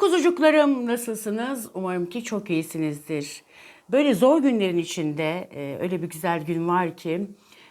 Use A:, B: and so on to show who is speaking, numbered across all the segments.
A: kuzucuklarım nasılsınız? Umarım ki çok iyisinizdir. Böyle zor günlerin içinde e, öyle bir güzel gün var ki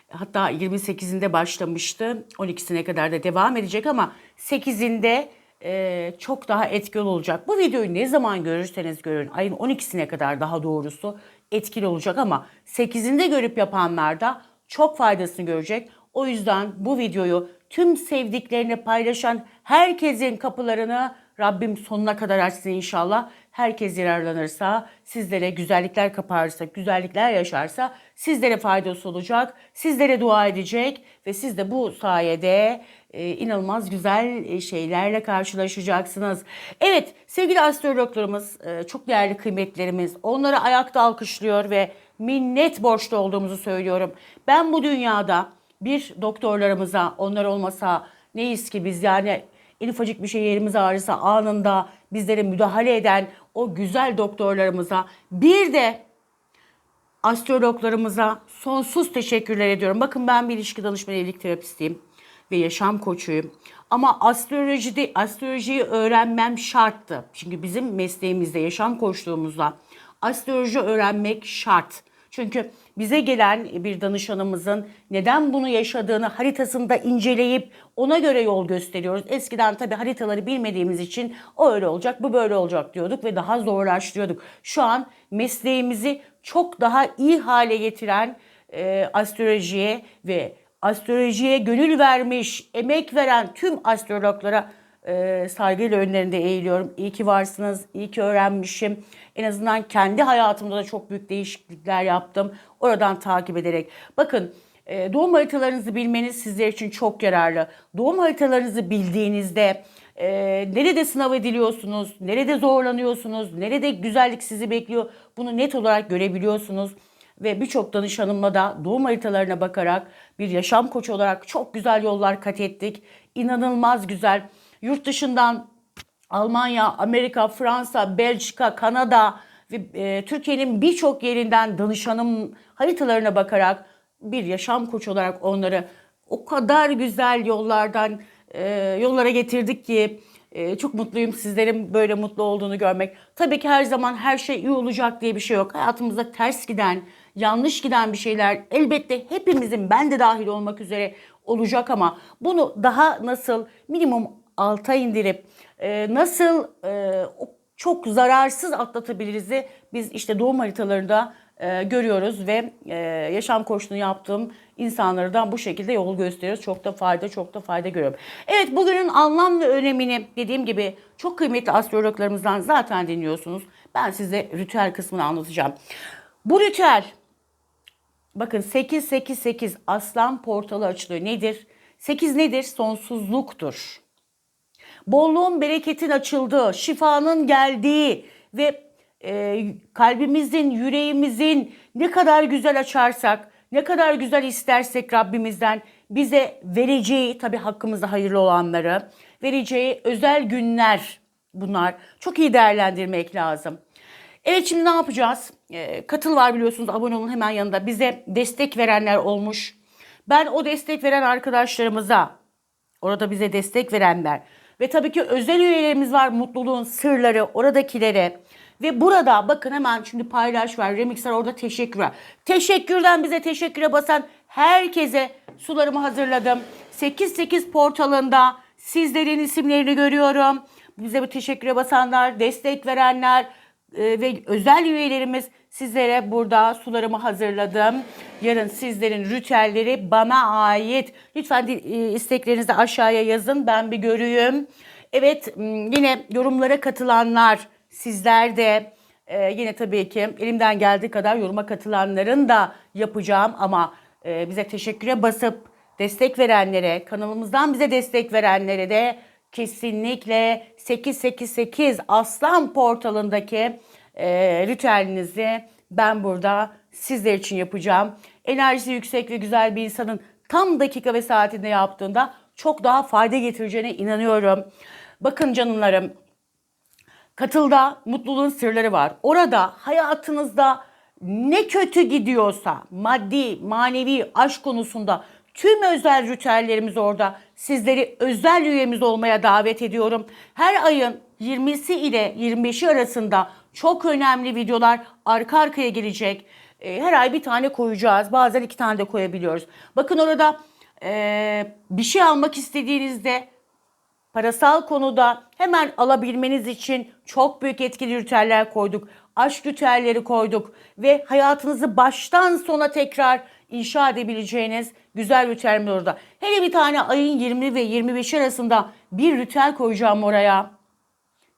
A: hatta 28'inde başlamıştı. 12'sine kadar da devam edecek ama 8'inde e, çok daha etkili olacak. Bu videoyu ne zaman görürseniz görün ayın 12'sine kadar daha doğrusu etkili olacak ama 8'inde görüp yapanlar da çok faydasını görecek. O yüzden bu videoyu tüm sevdiklerine paylaşan herkesin kapılarını Rabbim sonuna kadar açsın inşallah. Herkes yararlanırsa, sizlere güzellikler kaparsa, güzellikler yaşarsa sizlere faydası olacak. Sizlere dua edecek ve siz de bu sayede e, inanılmaz güzel e, şeylerle karşılaşacaksınız. Evet sevgili astrologlarımız, e, çok değerli kıymetlerimiz onları ayakta alkışlıyor ve minnet borçlu olduğumuzu söylüyorum. Ben bu dünyada bir doktorlarımıza onlar olmasa neyiz ki biz yani en ufacık bir şey yerimiz ağrısa anında bizlere müdahale eden o güzel doktorlarımıza bir de astrologlarımıza sonsuz teşekkürler ediyorum. Bakın ben bir ilişki danışmanı evlilik terapistiyim ve yaşam koçuyum. Ama astrolojide astrolojiyi öğrenmem şarttı. Çünkü bizim mesleğimizde yaşam koçluğumuzda astroloji öğrenmek şart. Çünkü bize gelen bir danışanımızın neden bunu yaşadığını haritasında inceleyip ona göre yol gösteriyoruz. Eskiden tabii haritaları bilmediğimiz için o öyle olacak, bu böyle olacak diyorduk ve daha zorlaştırıyorduk. Şu an mesleğimizi çok daha iyi hale getiren e, astrolojiye ve astrolojiye gönül vermiş, emek veren tüm astrologlara e, saygıyla önlerinde eğiliyorum. İyi ki varsınız, iyi ki öğrenmişim. En azından kendi hayatımda da çok büyük değişiklikler yaptım. Oradan takip ederek. Bakın e, doğum haritalarınızı bilmeniz sizler için çok yararlı. Doğum haritalarınızı bildiğinizde e, nerede sınav ediliyorsunuz, nerede zorlanıyorsunuz, nerede güzellik sizi bekliyor bunu net olarak görebiliyorsunuz ve birçok danışanımla da doğum haritalarına bakarak bir yaşam koçu olarak çok güzel yollar kat ettik. İnanılmaz güzel. Yurt dışından Almanya, Amerika, Fransa, Belçika, Kanada ve e, Türkiye'nin birçok yerinden danışanım haritalarına bakarak bir yaşam koçu olarak onları o kadar güzel yollardan e, yollara getirdik ki e, çok mutluyum sizlerin böyle mutlu olduğunu görmek. Tabii ki her zaman her şey iyi olacak diye bir şey yok. Hayatımızda ters giden, yanlış giden bir şeyler elbette hepimizin ben de dahil olmak üzere olacak ama bunu daha nasıl minimum alta indirip e, nasıl e, çok zararsız atlatabiliriz'i biz işte doğum haritalarında e, görüyoruz ve e, yaşam koçluğunu yaptığım insanlara da bu şekilde yol gösteriyoruz. Çok da fayda, çok da fayda görüyorum. Evet bugünün anlam ve önemini dediğim gibi çok kıymetli astrologlarımızdan zaten dinliyorsunuz. Ben size ritüel kısmını anlatacağım. Bu ritüel bakın 888 aslan portalı açılıyor. Nedir? 8 nedir? Sonsuzluktur bolluğun, bereketin açıldığı, şifanın geldiği ve e, kalbimizin, yüreğimizin ne kadar güzel açarsak, ne kadar güzel istersek Rabbimizden bize vereceği, tabi hakkımızda hayırlı olanları, vereceği özel günler bunlar. Çok iyi değerlendirmek lazım. Evet şimdi ne yapacağız? E, katıl var biliyorsunuz abone olun hemen yanında. Bize destek verenler olmuş. Ben o destek veren arkadaşlarımıza, orada bize destek verenler, ve tabii ki özel üyelerimiz var mutluluğun sırları oradakilere. Ve burada bakın hemen şimdi paylaş var, remix var orada teşekkür var. Teşekkürden bize teşekküre basan herkese sularımı hazırladım. 88 portalında sizlerin isimlerini görüyorum. Bize bu teşekküre basanlar, destek verenler ve özel üyelerimiz sizlere burada sularımı hazırladım. Yarın sizlerin ritüelleri bana ait. Lütfen e, isteklerinizi aşağıya yazın. Ben bir göreyim. Evet yine yorumlara katılanlar sizler de e, yine tabii ki elimden geldiği kadar yoruma katılanların da yapacağım ama e, bize teşekküre basıp destek verenlere, kanalımızdan bize destek verenlere de kesinlikle 888 Aslan portalındaki e, ritüelinizi ben burada sizler için yapacağım. Enerjisi yüksek ve güzel bir insanın tam dakika ve saatinde yaptığında çok daha fayda getireceğine inanıyorum. Bakın canımlarım, katılda mutluluğun sırları var. Orada hayatınızda ne kötü gidiyorsa maddi, manevi, aşk konusunda tüm özel ritüellerimiz orada. Sizleri özel üyemiz olmaya davet ediyorum. Her ayın 20'si ile 25'i arasında çok önemli videolar arka arkaya gelecek. E, her ay bir tane koyacağız. Bazen iki tane de koyabiliyoruz. Bakın orada e, bir şey almak istediğinizde parasal konuda hemen alabilmeniz için çok büyük etkili ritüeller koyduk. Aşk ritüelleri koyduk ve hayatınızı baştan sona tekrar inşa edebileceğiniz güzel ritüeller orada. Hele bir tane ayın 20 ve 25 arasında bir ritüel koyacağım oraya.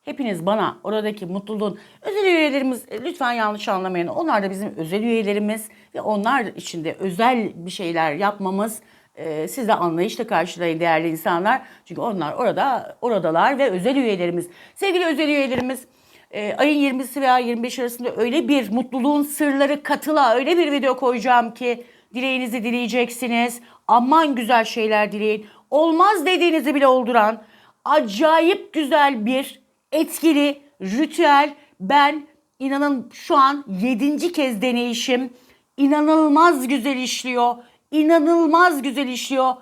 A: Hepiniz bana oradaki mutluluğun özel üyelerimiz e, lütfen yanlış anlamayın. Onlar da bizim özel üyelerimiz ve onlar içinde özel bir şeyler yapmamız e, siz de anlayışla karşılayın değerli insanlar. Çünkü onlar orada oradalar ve özel üyelerimiz. Sevgili özel üyelerimiz e, ayın 20'si veya 25 arasında öyle bir mutluluğun sırları katıla öyle bir video koyacağım ki dileğinizi dileyeceksiniz. Aman güzel şeyler dileyin. Olmaz dediğinizi bile olduran acayip güzel bir etkili ritüel. Ben inanın şu an yedinci kez deneyişim. İnanılmaz güzel işliyor. İnanılmaz güzel işliyor.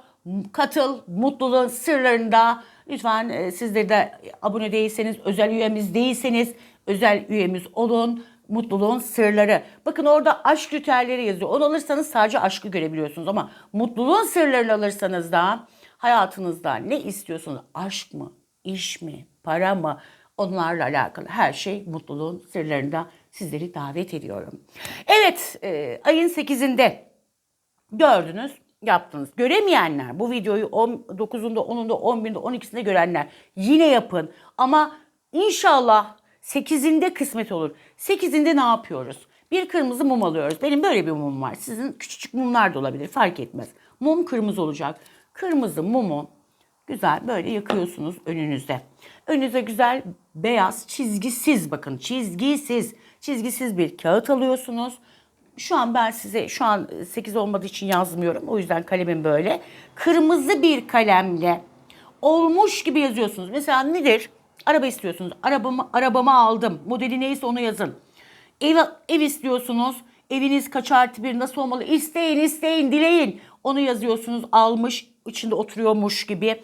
A: Katıl mutluluğun sırlarında. Lütfen e, de abone değilseniz, özel üyemiz değilseniz özel üyemiz olun. Mutluluğun sırları. Bakın orada aşk ritüelleri yazıyor. Onu alırsanız sadece aşkı görebiliyorsunuz ama mutluluğun sırlarını alırsanız da hayatınızda ne istiyorsunuz? Aşk mı? iş mi? Para mı? Onlarla alakalı her şey mutluluğun sırlarında sizleri davet ediyorum. Evet, e, ayın 8'inde gördünüz, yaptınız. Göremeyenler, bu videoyu 9'unda, 10'unda, 11'inde, 12'sinde görenler yine yapın. Ama inşallah 8'inde kısmet olur. 8'inde ne yapıyoruz? Bir kırmızı mum alıyoruz. Benim böyle bir mumum var. Sizin küçücük mumlar da olabilir, fark etmez. Mum kırmızı olacak. Kırmızı mumu güzel böyle yakıyorsunuz önünüzde. Önünüze güzel beyaz çizgisiz bakın çizgisiz çizgisiz bir kağıt alıyorsunuz. Şu an ben size şu an 8 olmadığı için yazmıyorum. O yüzden kalemim böyle. Kırmızı bir kalemle olmuş gibi yazıyorsunuz. Mesela nedir? Araba istiyorsunuz. Arabamı arabamı aldım. Modeli neyse onu yazın. Ev, ev istiyorsunuz. Eviniz kaç artı bir nasıl olmalı? İsteyin, isteyin, dileyin. Onu yazıyorsunuz. Almış, içinde oturuyormuş gibi.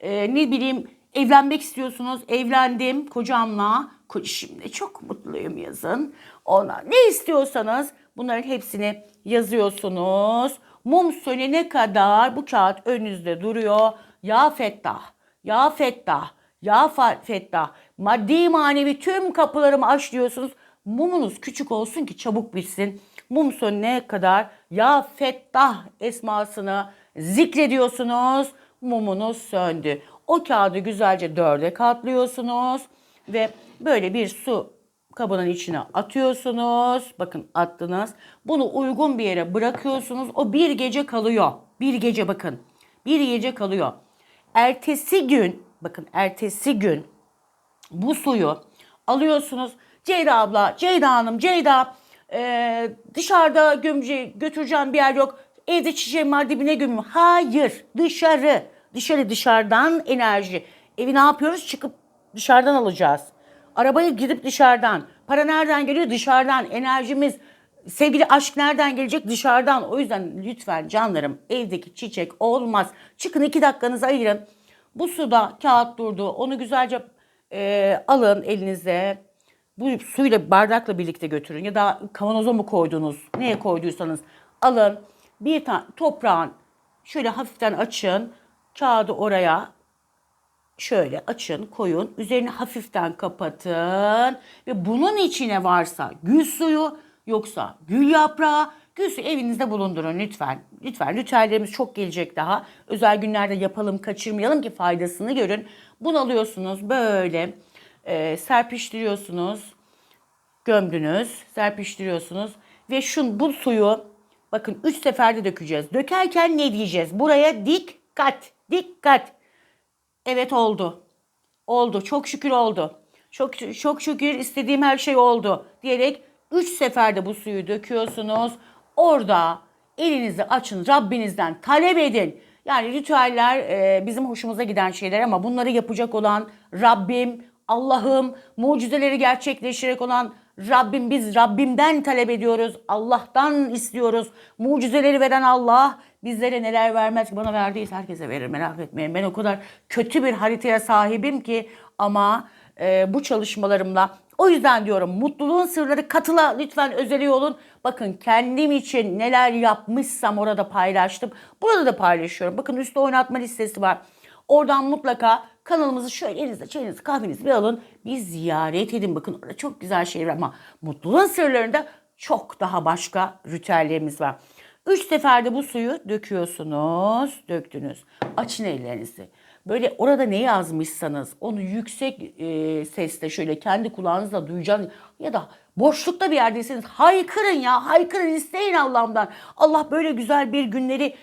A: Ee, ne bileyim evlenmek istiyorsunuz. Evlendim kocamla. Ko- Şimdi çok mutluyum yazın. Ona ne istiyorsanız bunların hepsini yazıyorsunuz. Mum sönene kadar bu kağıt önünüzde duruyor. Ya Fettah, ya Fettah, ya Fettah. Maddi manevi tüm kapılarımı aç diyorsunuz. Mumunuz küçük olsun ki çabuk bitsin. Mum sönene kadar ya Fettah esmasını zikrediyorsunuz. Mumunuz söndü. O kağıdı güzelce dörde katlıyorsunuz ve böyle bir su kabının içine atıyorsunuz. Bakın attınız. Bunu uygun bir yere bırakıyorsunuz. O bir gece kalıyor. Bir gece bakın. Bir gece kalıyor. Ertesi gün bakın ertesi gün bu suyu alıyorsunuz. Ceyda abla, Ceyda Hanım, Ceyda e, dışarıda gömce götüreceğim bir yer yok. Evde çiçeğim var dibine gömüyorum. Hayır dışarı. Dışarı dışarıdan enerji. Evi ne yapıyoruz? Çıkıp dışarıdan alacağız. Arabayı gidip dışarıdan. Para nereden geliyor? Dışarıdan. Enerjimiz, sevgili aşk nereden gelecek? Dışarıdan. O yüzden lütfen canlarım evdeki çiçek olmaz. Çıkın iki dakikanızı ayırın. Bu suda kağıt durdu. Onu güzelce e, alın elinize. Bu suyla bardakla birlikte götürün. Ya da kavanoza mı koydunuz? Neye koyduysanız alın. Bir tane toprağın şöyle hafiften açın. Kağıdı oraya şöyle açın, koyun. Üzerini hafiften kapatın. Ve bunun içine varsa gül suyu yoksa gül yaprağı, gül suyu evinizde bulundurun lütfen. Lütfen ritüellerimiz çok gelecek daha. Özel günlerde yapalım, kaçırmayalım ki faydasını görün. Bunu alıyorsunuz böyle e, serpiştiriyorsunuz. Gömdünüz, serpiştiriyorsunuz. Ve şun bu suyu bakın 3 seferde dökeceğiz. Dökerken ne diyeceğiz? Buraya dikkat, dikkat. Evet oldu. Oldu. Çok şükür oldu. Çok çok şükür istediğim her şey oldu diyerek üç seferde bu suyu döküyorsunuz. Orada elinizi açın Rabbinizden talep edin. Yani ritüeller e, bizim hoşumuza giden şeyler ama bunları yapacak olan Rabbim, Allah'ım, mucizeleri gerçekleştirecek olan Rabbim biz Rabbimden talep ediyoruz. Allah'tan istiyoruz. Mucizeleri veren Allah bizlere neler vermez. Bana verdiyse herkese verir merak etmeyin. Ben o kadar kötü bir haritaya sahibim ki ama e, bu çalışmalarımla. O yüzden diyorum mutluluğun sırları katıla lütfen özeli olun. Bakın kendim için neler yapmışsam orada paylaştım. Burada da paylaşıyorum. Bakın üstte oynatma listesi var. Oradan mutlaka kanalımızı şöyle elinizde çayınızı kahvenizi bir alın. Bir ziyaret edin. Bakın orada çok güzel şeyler var ama mutluluğun sırlarında çok daha başka ritüellerimiz var. Üç seferde bu suyu döküyorsunuz. Döktünüz. Açın ellerinizi. Böyle orada ne yazmışsanız onu yüksek e, sesle şöyle kendi kulağınızla duyacağınız ya da boşlukta bir yerdeyseniz haykırın ya haykırın isteyin Allah'ımdan. Allah böyle güzel bir günleri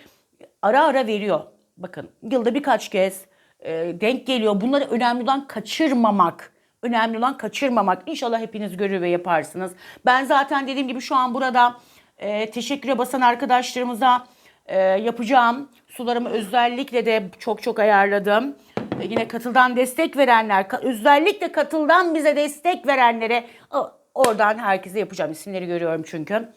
A: ara ara veriyor. Bakın yılda birkaç kez e, denk geliyor. Bunları önemli olan kaçırmamak. Önemli olan kaçırmamak. İnşallah hepiniz görür ve yaparsınız. Ben zaten dediğim gibi şu an burada e, teşekküre basan arkadaşlarımıza e, yapacağım. Sularımı özellikle de çok çok ayarladım. E, yine katıldan destek verenler, ka- özellikle katıldan bize destek verenlere oradan herkese yapacağım. İsimleri görüyorum çünkü.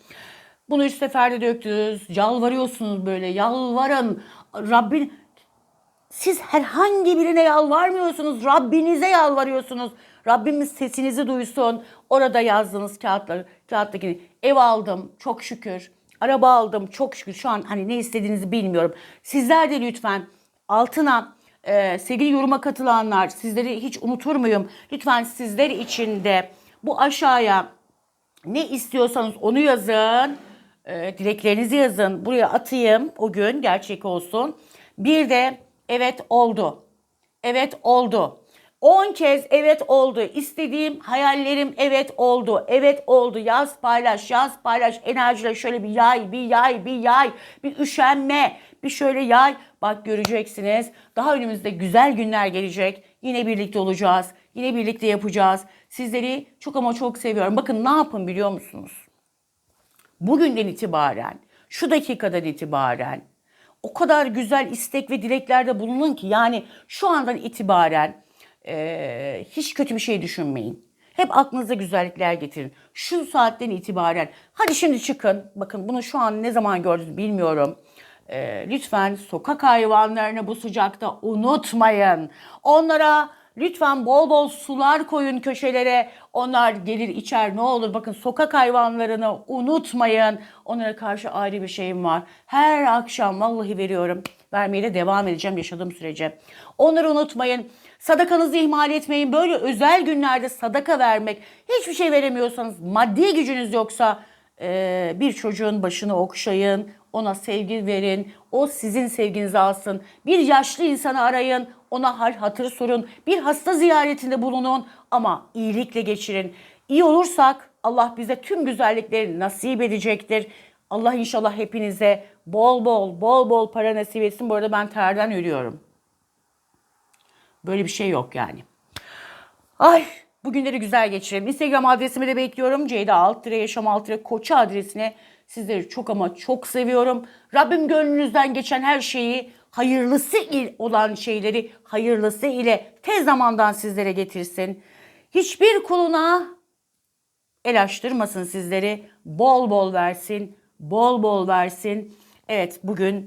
A: Bunu üç seferde döktünüz. Yalvarıyorsunuz böyle. Yalvarın. Rabbin siz herhangi birine yalvarmıyorsunuz. Rabbinize yalvarıyorsunuz. Rabbimiz sesinizi duysun. Orada yazdığınız kağıtları, kağıttaki ev aldım çok şükür. Araba aldım çok şükür. Şu an hani ne istediğinizi bilmiyorum. Sizler de lütfen altına e, sevgili yoruma katılanlar sizleri hiç unutur muyum? Lütfen sizler için de bu aşağıya ne istiyorsanız onu yazın. Ee, dileklerinizi yazın. Buraya atayım o gün gerçek olsun. Bir de evet oldu. Evet oldu. 10 kez evet oldu. İstediğim hayallerim evet oldu. Evet oldu. Yaz paylaş, yaz paylaş. Enerjiyle şöyle bir yay, bir yay, bir yay. Bir üşenme, bir şöyle yay. Bak göreceksiniz. Daha önümüzde güzel günler gelecek. Yine birlikte olacağız. Yine birlikte yapacağız. Sizleri çok ama çok seviyorum. Bakın ne yapın biliyor musunuz? Bugünden itibaren, şu dakikadan itibaren o kadar güzel istek ve dileklerde bulunun ki yani şu andan itibaren eee, hiç kötü bir şey düşünmeyin. Hep aklınıza güzellikler getirin. Şu saatten itibaren hadi şimdi çıkın. Bakın bunu şu an ne zaman gördünüz bilmiyorum. Eee, lütfen sokak hayvanlarını bu sıcakta unutmayın. Onlara Lütfen bol bol sular koyun köşelere. Onlar gelir içer ne olur. Bakın sokak hayvanlarını unutmayın. Onlara karşı ayrı bir şeyim var. Her akşam vallahi veriyorum. Vermeye de devam edeceğim yaşadığım sürece. Onları unutmayın. Sadakanızı ihmal etmeyin. Böyle özel günlerde sadaka vermek. Hiçbir şey veremiyorsanız maddi gücünüz yoksa bir çocuğun başını okşayın, ona sevgi verin, o sizin sevginizi alsın. Bir yaşlı insanı arayın, ona hal hatır sorun. Bir hasta ziyaretinde bulunun ama iyilikle geçirin. İyi olursak Allah bize tüm güzellikleri nasip edecektir. Allah inşallah hepinize bol bol bol bol para nasip etsin. Bu arada ben terden yürüyorum. Böyle bir şey yok yani. Ay bugünleri güzel geçirelim. Instagram adresimi de bekliyorum. Ceyda Altıre Yaşam Altıre Koçu adresine sizleri çok ama çok seviyorum. Rabbim gönlünüzden geçen her şeyi hayırlısı olan şeyleri hayırlısı ile tez zamandan sizlere getirsin. Hiçbir kuluna el açtırmasın sizleri. Bol bol versin, bol bol versin. Evet bugün